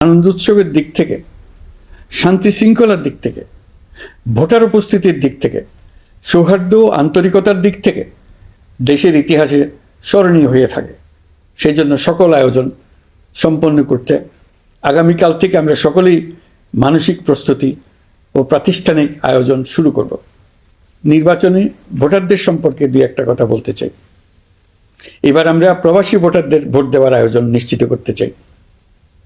আনন্দ উৎসবের দিক থেকে, শান্তি শৃঙ্খলার দিক থেকে, ভোটার উপস্থিতির দিক থেকে, সৌহার্দ্য আন্তরিকতার দিক থেকে দেশের ইতিহাসে স্মরণীয় হয়ে থাকে। সেই জন্য সকল আয়োজন সম্পন্ন করতে আগামীকাল থেকে আমরা সকলেই মানসিক প্রস্তুতি ও প্রাতিষ্ঠানিক আয়োজন শুরু করব। নির্বাচনে ভোটারদের সম্পর্কে দুই একটা কথা বলতে চাই। এবার আমরা প্রবাসী ভোটারদের ভোট দেওয়ার আয়োজন নিশ্চিত করতে চাই।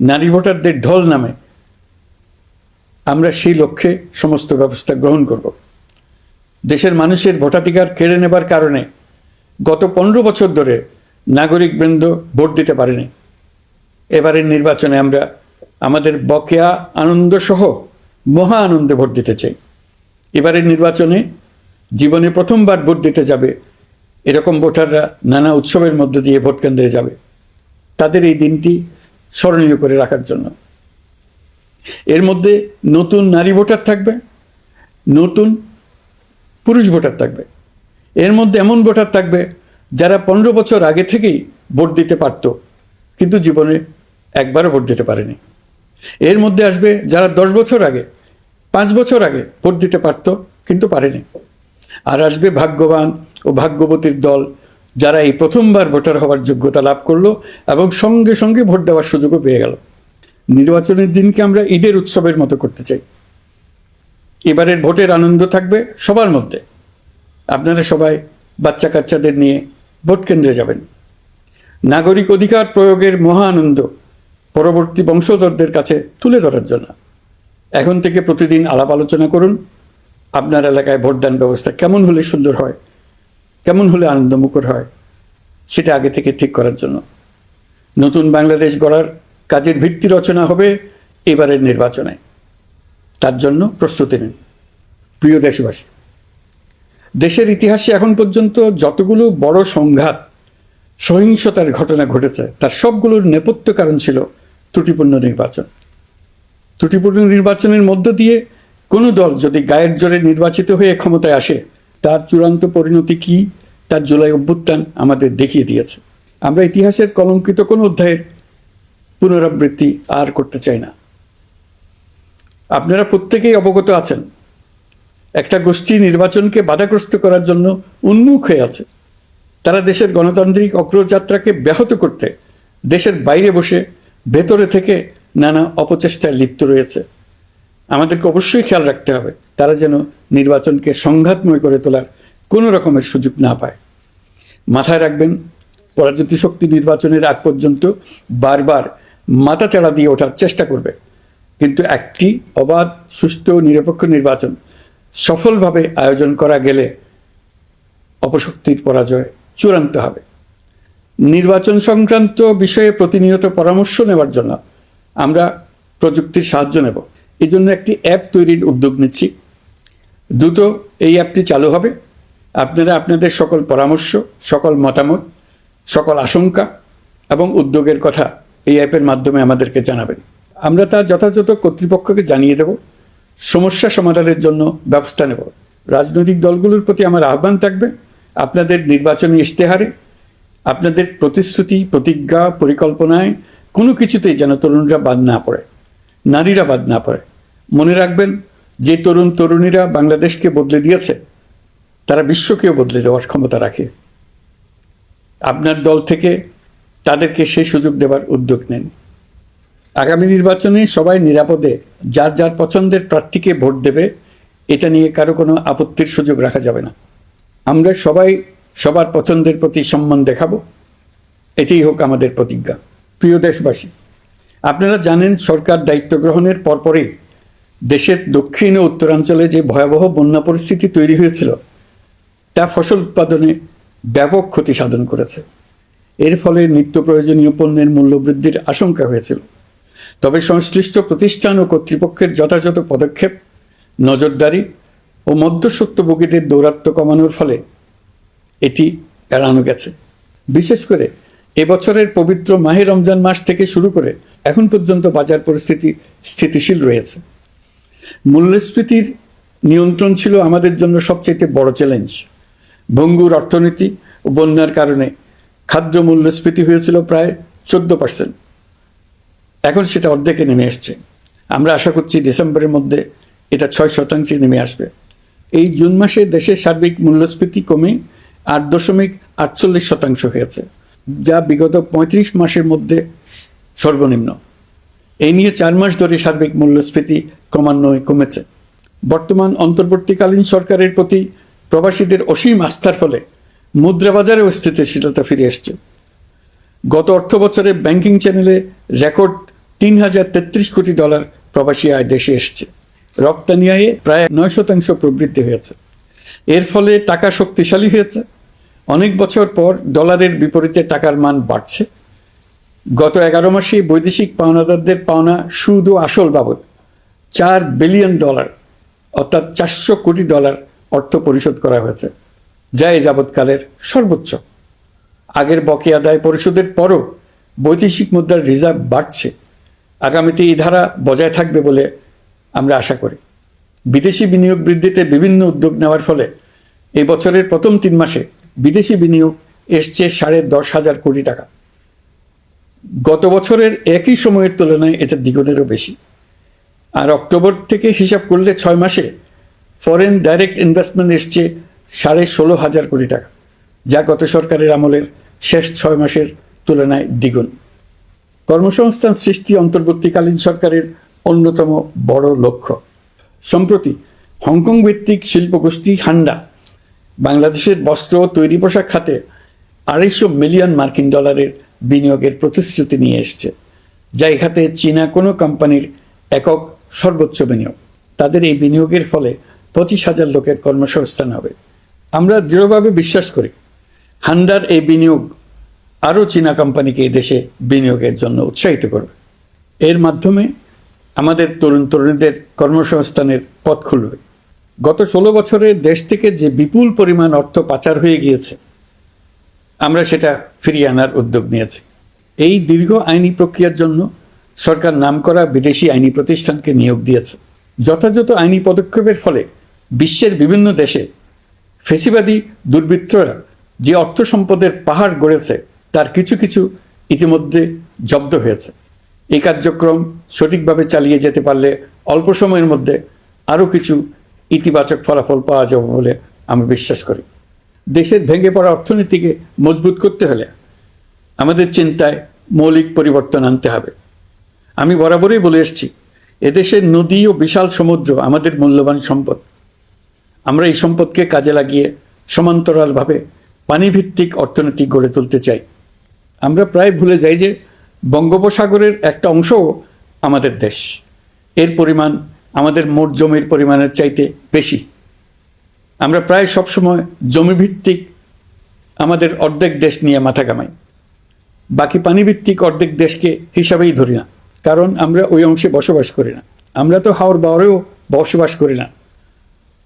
নারী ভোটারদের ঢল নামে আমরা সেই লক্ষ্যে সমস্ত ব্যবস্থা গ্রহণ করব। দেশের মানুষের ভোটাধিকার কেড়ে নেবার কারণে গত পনেরো বছর ধরে নাগরিকবৃন্দ ভোট দিতে পারেনি। এবারের নির্বাচনে আমরা আমাদের বকেয়া আনন্দ সহ মহা আনন্দে ভোট দিতে চাই। এবারের নির্বাচনে জীবনে প্রথমবার ভোট দিতে যাবে এরকম ভোটাররা নানা উৎসবের মধ্য দিয়ে ভোট কেন্দ্রে যাবে। তাদের এই দিনটি স্মরণীয় করে রাখার জন্য। এর মধ্যে নতুন নারী ভোটার থাকবে, নতুন পুরুষ ভোটার থাকবে। এর মধ্যে এমন ভোটার থাকবে যারা পনেরো বছর আগে থেকেই ভোট দিতে পারত, কিন্তু জীবনে একবারও ভোট দিতে পারেনি। এর মধ্যে আসবে যারা দশ বছর আগে, পাঁচ বছর আগে ভোট দিতে পারত, কিন্তু পারেনি। আর আসবে ভাগ্যবান ও ভাগ্যবতীর দল যারা এই প্রথমবার ভোটার হওয়ার যোগ্যতা লাভ করল এবং সঙ্গে সঙ্গে ভোট দেওয়ার সুযোগও পেয়ে গেল। নির্বাচনের দিনকে আমরা ঈদের উৎসবের মতো করতে চাই। এবারের ভোটের আনন্দ থাকবে সবার মধ্যে। আপনারা সবাই বাচ্চা কাচ্চাদের নিয়ে ভোট কেন্দ্রে যাবেন। নাগরিক অধিকার প্রয়োগের মহা আনন্দ পরবর্তী বংশধরদের কাছে তুলে ধরার জন্য। এখন থেকে প্রতিদিন আলাপ আলোচনা করুন। আপনার এলাকায় ভোটদান ব্যবস্থা কেমন হলে সুন্দর হয় কেমন হলে আনন্দমুখর হয়? সেটা আগে থেকে ঠিক করার জন্য। নতুন বাংলাদেশ গড়ার কাজের ভিত্তি রচনা হবে এবারের নির্বাচনে। তার জন্য প্রস্তুতি নিন। প্রিয় দেশবাসী, দেশের ইতিহাসে এখন পর্যন্ত যতগুলো বড় সংঘাত, সহিংসতার ঘটনা ঘটেছে, তার সবগুলোর নেপথ্য কারণ ছিল ত্রুটিপূর্ণ নির্বাচন। ত্রুটিপূর্ণ নির্বাচনের মধ্য দিয়ে কোনো দল যদি গায়ের জোরে নির্বাচিত হয়ে ক্ষমতায় আসে তার চূড়ান্ত পরিণতি কি? তার জুলাই অভ্যুত্থান আমাদের দেখিয়ে দিয়েছে। আমরা ইতিহাসের কলঙ্কিত কোনো অধ্যায়ের পুনরাবৃত্তি আর করতে চাই না। আপনারা প্রত্যেকেই অবগত আছেন, একটা গোষ্ঠী নির্বাচনকে বাধাগ্রস্ত করার জন্য উন্মুখ হয়ে আছে। তারা দেশের গণতান্ত্রিক অগ্রযাত্রাকে ব্যাহত করতে দেশের বাইরে বসে ভেতরে থেকে নানা অপচেষ্টায় লিপ্ত রয়েছে। আমাদেরকে অবশ্যই খেয়াল রাখতে হবে। তারা যেন নির্বাচনকে সংঘাতময় করে তোলার কোনো রকমের সুযোগ না পায়। মাথায় রাখবেন, পরাজিত শক্তি নির্বাচনের আগ পর্যন্ত বারবার মাথা চাড়া দিয়ে ওঠার চেষ্টা করবে। কিন্তু একটি অবাধ ও নিরপেক্ষ নির্বাচন সফলভাবে আয়োজন করা গেলে অপশক্তির পরাজয় চূড়ান্ত হবে। নির্বাচন সংক্রান্ত বিষয়ে প্রতিনিয়ত পরামর্শ নেওয়ার জন্য আমরা প্রযুক্তির সাহায্য নেব। এই জন্য একটি অ্যাপ তৈরির উদ্যোগ নিচ্ছি। দ্রুত এই অ্যাপটি চালু হবে। আপনারা আপনাদের সকল পরামর্শ, সকল মতামত, সকল আশঙ্কা এবং উদ্যোগের কথা এই অ্যাপের মাধ্যমে আমাদেরকে জানাবেন। আমরা তা যথাযথ কর্তৃপক্ষকে জানিয়ে দেব। সমস্যা সমাধানের জন্য ব্যবস্থা নেব। রাজনৈতিক দলগুলোর প্রতি আমার আহ্বান থাকবে। আপনাদের নির্বাচনী ইশতেহারে, আপনাদের প্রতিশ্রুতি, প্রতিজ্ঞা, পরিকল্পনায় কোনো কিছুতেই যেন তরুণরা বাদ না পড়ে, নারীরা বাদ না পড়ে। মনে রাখবেন যে তরুণ তরুণীরা বাংলাদেশকে বদলে দিয়েছে, তারা বিশ্বকেও বদলে দেওয়ার ক্ষমতা রাখে। আপনার দল থেকে তাদেরকে সেই সুযোগ দেওয়ার উদ্যোগ নেন। আগামী নির্বাচনে সবাই নিরাপদে, যার যার পছন্দের প্রার্থীকে ভোট দেবে, এটা নিয়ে কারও কোনো আপত্তির সুযোগ রাখা যাবে না। আমরা সবাই সবার পছন্দের প্রতি সম্মান দেখাবো। এটাই হোক আমাদের প্রতিজ্ঞা। প্রিয় দেশবাসী, আপনারা জানেন সরকার দায়িত্ব গ্রহণের পরপরই দেশের দক্ষিণ ও উত্তরাঞ্চলে যে ভয়াবহ বন্যা পরিস্থিতি তৈরি হয়েছিল, তা ফসল উৎপাদনে ব্যাপক ক্ষতি সাধন করেছে। এর ফলে নিত্য প্রয়োজনীয় পণ্যের মূল্য বৃদ্ধির আশঙ্কা হয়েছিল। তবে সংশ্লিষ্ট প্রতিষ্ঠান ও কর্তৃপক্ষের যথাযথ পদক্ষেপ, নজরদারি ও মধ্যস্বত্বভোগীদের দৌরাত্ম্য কমানোর ফলে এটি এড়ানো গেছে। বিশেষ করে এবছরের পবিত্র মাহে রমজান মাস থেকে শুরু করে এখন পর্যন্ত বাজার পরিস্থিতি স্থিতিশীল রয়েছে। মূল্যস্ফীতির নিয়ন্ত্রণ ছিল আমাদের জন্য সবচেয়ে বড় চ্যালেঞ্জ ভঙ্গুর অর্থনীতি ও বন্যার কারণে খাদ্য মূল্যস্ফীতি হয়েছিল প্রায় চোদ্দ পার্সেন্ট এখন সেটা অর্ধেকে নেমে এসছে। আমরা আশা করছি ডিসেম্বরের মধ্যে এটা ছয় শতাংশে নেমে আসবে। এই জুন মাসে দেশের সার্বিক মূল্যস্ফীতি কমে আট দশমিক আটচল্লিশ শতাংশ হয়েছে, যা বিগত পঁয়ত্রিশ মাসের মধ্যে সর্বনিম্ন। এই নিয়ে চার মাস ধরে সার্বিক মূল্যস্ফীতি ক্রমান্বয়ে কমেছে। বর্তমান অন্তর্বর্তীকালীন সরকারের প্রতি প্রবাসীদের অসীম আস্থার ফলে মুদ্রা বাজারেও স্থিতিশীলতা ফিরে এসছে। গত অর্থ বছরে ব্যাংকিং চ্যানেলে রেকর্ড তিন হাজার তেত্রিশ কোটি ডলার প্রবাসী আয় দেশে এসছে। রপ্তানি আয়ে প্রায় নয় শতাংশ প্রবৃদ্ধি হয়েছে। এর ফলে টাকা শক্তিশালী হয়েছে। অনেক বছর পর ডলারের বিপরীতে টাকার মান বাড়ছে। গত এগারো মাসে বৈদেশিক পাওনাদারদের পাওনা সুদ ও আসল বাবদ চার বিলিয়ন ডলার, অর্থাৎ চারশো কোটি ডলার অর্থ পরিশোধ করা হয়েছে, যা এ যাবৎকালের সর্বোচ্চ। আগের বকেয়া আদায় পরিশোধের পরও বৈদেশিক মুদ্রার রিজার্ভ বাড়ছে। আগামীতে এই ধারা বজায় থাকবে বলে আমরা আশা করি। বিদেশি বিনিয়োগ বৃদ্ধিতে বিভিন্ন উদ্যোগ নেওয়ার ফলে এই বছরের প্রথম তিন মাসে বিদেশি বিনিয়োগ এসছে সাড়ে দশ হাজার কোটি টাকা। গত বছরের একই সময়ের তুলনায় এটা দ্বিগুণেরও বেশি। আর অক্টোবর থেকে হিসাব করলে ছয় মাসে ফরেন ডাইরেক্ট ইনভেস্টমেন্ট এসছে সাড়ে ষোলো হাজার কোটি টাকা, যা গত সরকারের আমলের শেষ ছয় মাসের তুলনায় দ্বিগুণ। কর্মসংস্থান সৃষ্টি অন্তর্বর্তীকালীন সরকারের অন্যতম বড় লক্ষ্য। সম্প্রতি হংকং ভিত্তিক শিল্পগোষ্ঠী হান্ডা বাংলাদেশের বস্ত্র তৈরি পোশাক খাতে আড়াইশো মিলিয়ন মার্কিন ডলারের বিনিয়োগের প্রতিশ্রুতি নিয়ে এসছে। যা এ খাতে চীনা কোনো কোম্পানির একক সর্বোচ্চ বিনিয়োগ। তাদের এই বিনিয়োগের ফলে পঁচিশ হাজার লোকের কর্মসংস্থান হবে। আমরা দৃঢ়ভাবে বিশ্বাস করি, হান্ডার এই বিনিয়োগ আরও চীনা কোম্পানিকে এই দেশে বিনিয়োগের জন্য উৎসাহিত করবে। এর মাধ্যমে আমাদের তরুণ তরুণীদের কর্মসংস্থানের পথ খুলবে। গত ষোলো বছরে দেশ থেকে যে বিপুল পরিমাণ অর্থ পাচার হয়ে গিয়েছে আমরা সেটা ফিরিয়ে আনার উদ্যোগ নিয়েছি। এই দীর্ঘ আইনি প্রক্রিয়ার জন্য সরকার নামকরা বিদেশি আইনি প্রতিষ্ঠানকে নিয়োগ দিয়েছে। যথাযথ আইনি পদক্ষেপের ফলে বিশ্বের বিভিন্ন দেশে ফেসিবাদী দুর্বৃত্তরা যে অর্থ সম্পদের পাহাড় গড়েছে, তার কিছু কিছু ইতিমধ্যে জব্দ হয়েছে। এই কার্যক্রম সঠিকভাবে চালিয়ে যেতে পারলে অল্প সময়ের মধ্যে আরও কিছু ইতিবাচক ফলাফল পাওয়া যাবে বলে আমি বিশ্বাস করি। দেশের ভেঙে পড়া অর্থনীতিকে মজবুত করতে হলে আমাদের চিন্তায় মৌলিক পরিবর্তন আনতে হবে। আমি বরাবরই বলে এসেছি, এদেশের নদী ও বিশাল সমুদ্র আমাদের মূল্যবান সম্পদ। আমরা এই সম্পদকে কাজে লাগিয়ে সমান্তরালভাবে পানিভিত্তিক অর্থনীতি গড়ে তুলতে চাই। আমরা প্রায় ভুলে যাই যে বঙ্গোপসাগরের একটা অংশও আমাদের দেশ। এর পরিমাণ আমাদের মোট জমির পরিমাণের চাইতে বেশি। আমরা প্রায় সবসময় জমিভিত্তিক আমাদের অর্ধেক দেশ নিয়ে মাথা কামাই বাকি পানিভিত্তিক অর্ধেক দেশকে হিসাবেই ধরি না। কারণ আমরা ওই অংশে বসবাস করি না। আমরা তো হাওর বাওয়ারেও বসবাস করি না।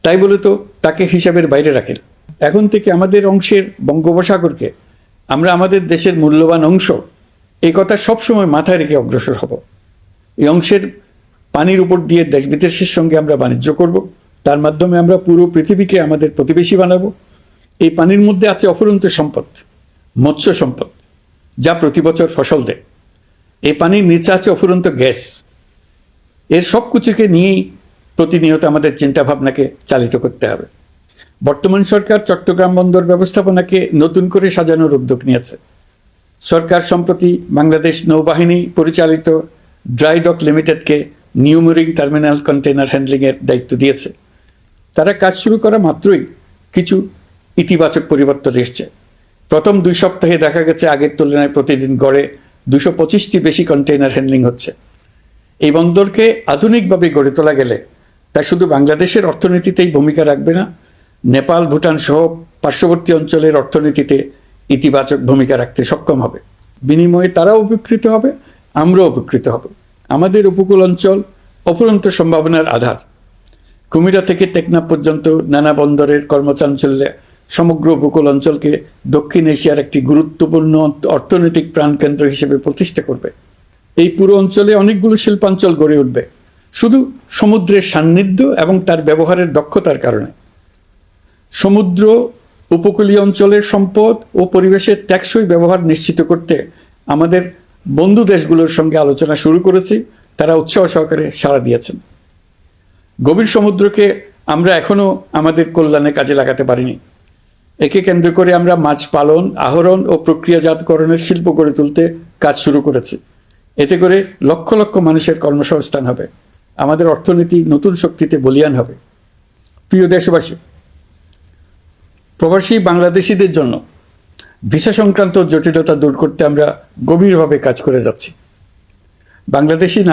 তাই বলে তো তাকে হিসাবের বাইরে রাখেন এখন থেকে আমাদের অংশের বঙ্গোপসাগরকে আমরা আমাদের দেশের মূল্যবান অংশ, এই কথা সবসময় মাথায় রেখে অগ্রসর হব। এই অংশের পানির উপর দিয়ে দেশ বিদেশের সঙ্গে আমরা বাণিজ্য করব। তার মাধ্যমে আমরা পুরো পৃথিবীকে আমাদের প্রতিবেশী বানাবো। এই পানির মধ্যে আছে অফুরন্ত সম্পদ, মৎস্য সম্পদ, যা প্রতি বছর ফসল দেয়। এই পানির নিচে আছে অফুরন্ত গ্যাস। এর সব কিছুকে নিয়েই প্রতিনিয়ত আমাদের চিন্তাভাবনাকে চালিত করতে হবে। বর্তমান সরকার চট্টগ্রাম বন্দর ব্যবস্থাপনাকে নতুন করে সাজানোর উদ্যোগ নিয়েছে। সরকার সম্প্রতি বাংলাদেশ নৌবাহিনী পরিচালিত ড্রাই ডক লিমিটেডকে নিউমোরিং টার্মিনাল কন্টেনার হ্যান্ডলিংয়ের দায়িত্ব দিয়েছে। তারা কাজ শুরু করা মাত্রই কিছু ইতিবাচক পরিবর্তন এসছে। প্রথম দুই সপ্তাহে দেখা গেছে আগের তুলনায় প্রতিদিন গড়ে দুশো পঁচিশটি বেশি কন্টেইনার হ্যান্ডলিং হচ্ছে। এই বন্দরকে আধুনিকভাবে গড়ে তোলা গেলে তা শুধু বাংলাদেশের অর্থনীতিতেই ভূমিকা রাখবে না, নেপাল, ভুটান সহ পার্শ্ববর্তী অঞ্চলের অর্থনীতিতে ইতিবাচক ভূমিকা রাখতে সক্ষম হবে। বিনিময়ে তারাও উপকৃত হবে, আমরাও উপকৃত হব। আমাদের উপকূল অঞ্চল অপরন্ত সম্ভাবনার আধার। কুমিরা থেকে টেকনাফ পর্যন্ত নানা বন্দরের কর্মচাঞ্চল্যে সমগ্র উপকূল অঞ্চলকে দক্ষিণ এশিয়ার একটি গুরুত্বপূর্ণ অর্থনৈতিক প্রাণকেন্দ্র হিসেবে প্রতিষ্ঠা করবে। এই পুরো অঞ্চলে অনেকগুলো শিল্পাঞ্চল গড়ে উঠবে। শুধু সমুদ্রের সান্নিধ্য এবং তার ব্যবহারের দক্ষতার কারণে। সমুদ্র উপকূলীয় অঞ্চলের সম্পদ ও পরিবেশের টেকসই ব্যবহার নিশ্চিত করতে আমাদের বন্ধু দেশগুলোর সঙ্গে আলোচনা শুরু করেছি। তারা উৎসাহ সহকারে সাড়া দিয়েছেন। গভীর সমুদ্রকে আমরা এখনও আমাদের কল্যাণে কাজে লাগাতে পারিনি। একে কেন্দ্র করে আমরা মাছ পালন, আহরণ ও প্রক্রিয়াজাতকরণের শিল্প গড়ে তুলতে কাজ শুরু করেছি। এতে করে লক্ষ লক্ষ মানুষের কর্মসংস্থান হবে। আমাদের অর্থনীতি নতুন শক্তিতে বলিয়ান হবে। প্রিয় দেশবাসী, প্রবাসী বাংলাদেশিদের জন্য ভিসা সংক্রান্ত জটিলতা দূর করতে আমরা গভীরভাবে কাজ করে যাচ্ছি। বাংলাদেশি নাগরিক